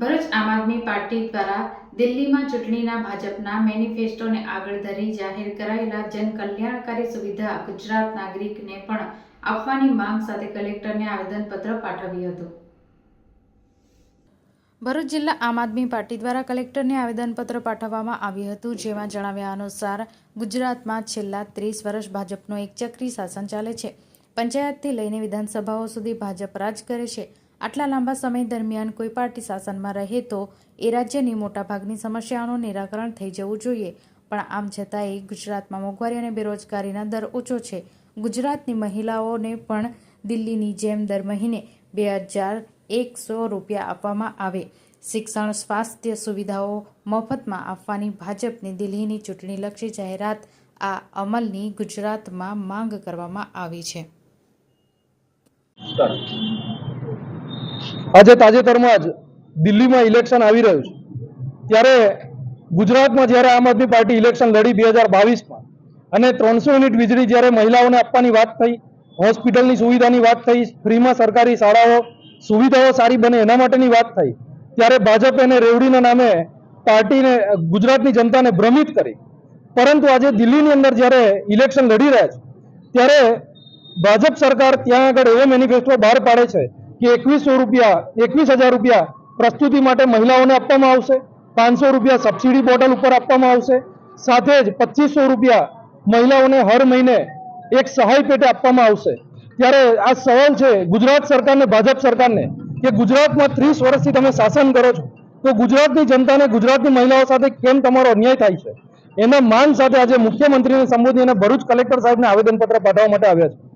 ભરૂચ આમ આદમી પાર્ટી દ્વારા દિલ્હીમાં ચૂંટણીના ભાજપના મેનિફેસ્ટોને આગળ ધરી જાહેર કરાયેલા જનકલ્યાણકારી સુવિધા ગુજરાત નાગરિકને પણ આપવાની માંગ સાથે કલેક્ટરને આવેદનપત્ર પાઠવ્યું હતું. ભરૂચ જિલ્લા આમ આદમી પાર્ટી દ્વારા કલેક્ટરને આવેદનપત્ર પાઠવવામાં આવ્યું હતું, જેમાં જણાવ્યા અનુસાર ગુજરાતમાં છેલ્લા ત્રીસ વર્ષ ભાજપનું એક ચક્રી શાસન ચાલે છે. પંચાયતથી લઈને વિધાનસભાઓ સુધી ભાજપ રાજ કરે છે. આટલા લાંબા સમય દરમિયાન કોઈ પાર્ટી શાસનમાં રહે તો એ રાજ્યની મોટાભાગની સમસ્યાઓનું નિરાકરણ થઈ જવું જોઈએ. પણ આમ છતાંય ગુજરાતમાં મોંઘવારી અને બેરોજગારીના દર ઓછો છે. ગુજરાતની મહિલાઓને પણ દિલ્હીની જેમ દર મહિને બે હજાર એકસો રૂપિયા આપવામાં આવે. શિક્ષણ, સ્વાસ્થ્ય સુવિધાઓ મફતમાં આપવાની ભાજપની દિલ્હીની ચૂંટણીલક્ષી જાહેરાત આ અમલની ગુજરાતમાં માંગ કરવામાં આવી છે. આજે તાજેતરમાં જ દિલ્હીમાં ઇલેક્શન આવી રહ્યું છે. ત્યારે ગુજરાતમાં જ્યારે આમ આદમી પાર્ટી ઇલેક્શન લડી બે હજાર બાવીસમાં, અને ત્રણસો યુનિટ વીજળી જ્યારે મહિલાઓને આપવાની વાત થઈ, હોસ્પિટલની સુવિધાની વાત થઈ, ફ્રીમાં સરકારી શાળાઓ, સુવિધાઓ સારી બને એના માટેની વાત થઈ, ત્યારે ભાજપ એને રેવડીના નામે પાર્ટીને, ગુજરાતની જનતાને ભ્રમિત કરી. પરંતુ આજે દિલ્હીની અંદર જ્યારે ઇલેક્શન લડી રહ્યા છે, ત્યારે ભાજપ સરકાર ત્યાં આગળ એવો મેનિફેસ્ટો બહાર પાડે છે કે એકવીસો રૂપિયા, એકવીસ હજાર રૂપિયા પ્રસ્તુતિ માટે મહિલાઓને આપવામાં આવશે. પાંચસો રૂપિયા સબસિડી બોટલ ઉપર આપવામાં આવશે. સાથે જ પચીસો રૂપિયા મહિલાઓને હર મહિને એક સહાય પેટે આપવામાં આવશે. ત્યારે આ સવાલ છે ગુજરાત સરકારને, ભાજપ સરકારને, કે ગુજરાતમાં ત્રીસ વર્ષથી તમે શાસન કરો છો, તો ગુજરાતની જનતાને ગુજરાતની મહિલાઓ સાથે કેમ તમારો અન્યાય થાય છે? એના માન સાથે આજે મુખ્યમંત્રીને સંબોધીને ભરૂચ કલેક્ટર સાહેબને આવેદનપત્ર પાઠવવા માટે આવ્યા છે.